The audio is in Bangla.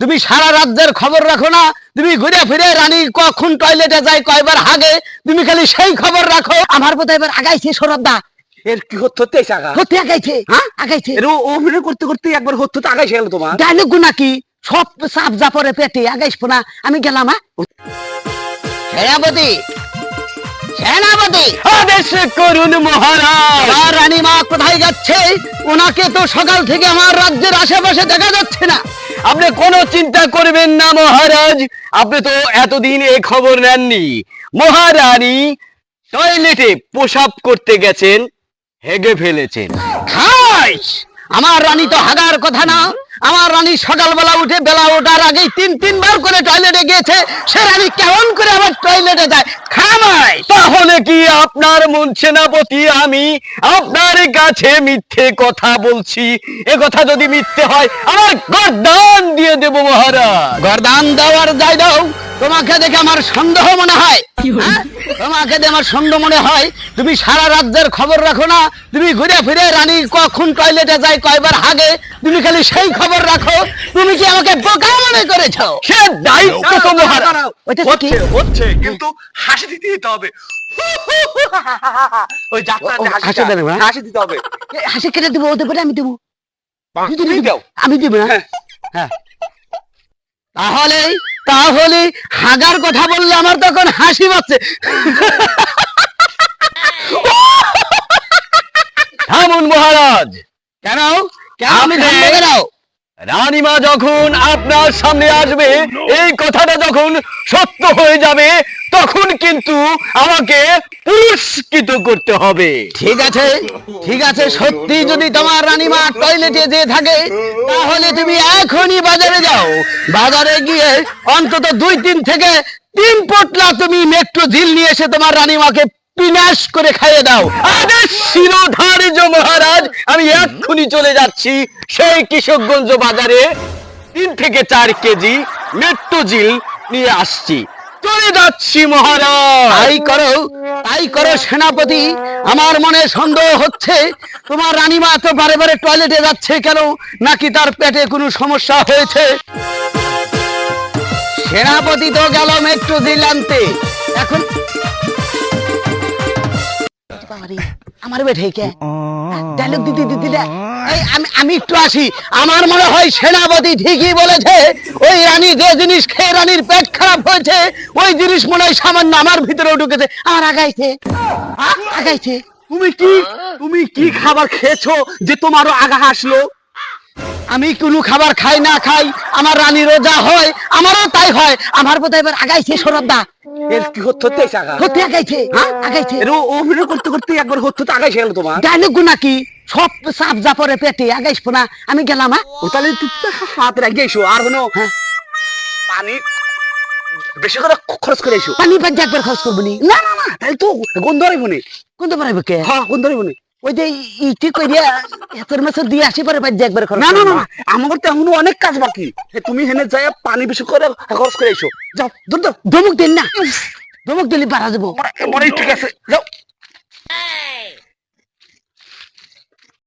তুমি সারা রাজ্যের খবর রাখো না। তুমি ঘুরে ফিরে রানী কখন টয়লেটে যায় কয়বার হাগে তুমি খালি সেই খবর রাখো। আমার বোধহয় এবার আগাইছে সৌরভদা এর কি হতে হতে আগা হতে আগাইছে হ্যাঁ? আগাইছে। এর অভিনয় করতে করতে একবার হতে হতে আগাই গেল তোমার। ডায়লগ নাকি সব সাপ জাপরে পেটে আগাইছ না। আমি গেলাম হ্যাঁ? সেনাপতি সেনাপতি। আদেশ করুন মহারাজ। আমার রানীমা কোথায় যাচ্ছে? ওনাকে তো সকাল থেকে আমার রাজ্যের আশেপাশে দেখা যাচ্ছে না। আপনি কোনো চিন্তা করবেন না মহারাজ। আপনি তো এতদিন এই খবর নেননি। মহারানী টয়লেটে প্রসাব করতে গেছেন হেগে ফেলেছেন। আমার রানী তো হাগার কথা না। আমার রানী সকালবেলা উঠে বেলা ওঠার আগেই তিন তিনবার করে টয়লেটে গিয়েছে। সে রানী কেমন করে আবার টয়লেটে যায় খামাই তাহলে কি আপনার মন সেনাপতি আমি। আপনার কাছে মিথ্যে কথা বলছি। এ কথা যদি মিথ্যে হয় আমার গর্দান দিয়ে দেব মহারাজ। গরদান দেওয়ার যাই দাও তোমাকে দেখে আমার সন্দেহ মনে হয়। হ্যাঁ? তোমাকে দেখে আমার সন্দেহ মনে হয়। তুমি সারা রাজ্যের খবর রাখো না। তুমি ঘুরে ফিরে রানী কখন টয়লেটে যায় কয়বার হাগে তুমি খালি সেই খবর রাখো। তুমি কি আমাকে বোকা মনে করেছ? সে দায়িত্ব তো মহারাজ। ওইটা কি? হচ্ছে হচ্ছে কিন্তু হাসি দিতে হবে। ওই ও, হাসি দেবে না? হাসি দিতে হবে। হাসি কেটে দিব ওদের পরে আমি দেবো। আমি দিব না? হ্যাঁ। হ্যাঁ। তাহলে তাহলে হাগার কথা বললে আমার তখন হাসি পাচ্ছে থামুন মহারাজ। কেন? কেন আমি থামবো কেন রানীমা যখন আপনার সামনে আসবে, এই কথাটা যখন সত্য হয়ে যাবে, তখন কিন্তু আমাকে পুরস্কৃত করতে হবে। ঠিক আছে ঠিক আছে, সত্যি যদি তোমার রানীমা টয়লেটে যেয়ে থাকে, তাহলে তুমি এখনই বাজারে যাও। বাজারে গিয়ে অন্তত দুই তিন থেকে তিন পটলা তুমি মেট্রো ঝিল নিয়ে এসে তোমার রানীমাকে পিনাশ করে খাইয়ে দাও। আদেশ শিরোধার্য মহারাজ। আমি এক্ষুনি চলে যাচ্ছি সেই কিশোরগঞ্জ বাজারে। তিন থেকে চার কেজি মেট্রোজিল নিয়ে আসছি। চলে যাচ্ছি মহারাজ। তাই করো তাই করো সেনাপতি। আমার মনে সন্দেহ হচ্ছে, তোমার রানীমা তো বারে বারে টয়লেটে যাচ্ছে কেন? নাকি তার পেটে কোনো সমস্যা হয়েছে? সেনাপতি তো গেল মেট্রো দিল আনতে। এখন বাবারে, আমার বেঠে কে? ডায়লগ দিতে দিতে এই আমি আমি একটু আসি। আমার মনে হয় সেনাপতি ঠিকই বলেছে ওই রানী যে জিনিস খেয়ে রানীর পেট খারাপ হয়েছে ওই জিনিস মনে হয় সামান্য আমার ভিতরে ঢুকেছে। আর আগাইছে। আগাইছে। তুমি কি তুমি কি খাবার খেয়েছো যে তোমারও আগা আসলো? আমি কোনো খাবার খাই না খাই আমার রানীরও যা হয় আমারও তাই হয়। আমার বোধহয় এবার আগাইছে এর কি আগা আগাইছে? হ্যাঁ আগাইছে। এর অভিনয় করতে করতে একবার হতে হতে আগাই গেল তোমার? ডায়লগ নাকি সব সাপ জাপরে পেটে আগাইছ না। আমি গেলাম হ্যাঁ। ও তাহলে তুই হাত রেখে আর হ্যাঁ। পানি বেশি করে খরচ করে এসো। পানি পাঞ্চে একবার খরচ করব না। না না তাই তো গন্ধ নি। কোনটা পারাইবে কে? হ্যাঁ গন্ধ নি। ওই যে ইটি কইরা এতর মাছ দিয়ে আসি পারে বাদ একবার খরচ না না না আমার তো এখনও অনেক কাজ বাকি। তুমি হেনে যায় পানি বেশি করে খরচ করে আইছো। যাও দূর দূর ধমক দেন না। ধমক দিলে বাড়া দেবো মনে ঠিক আছে যাও।